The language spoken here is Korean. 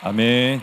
아멘.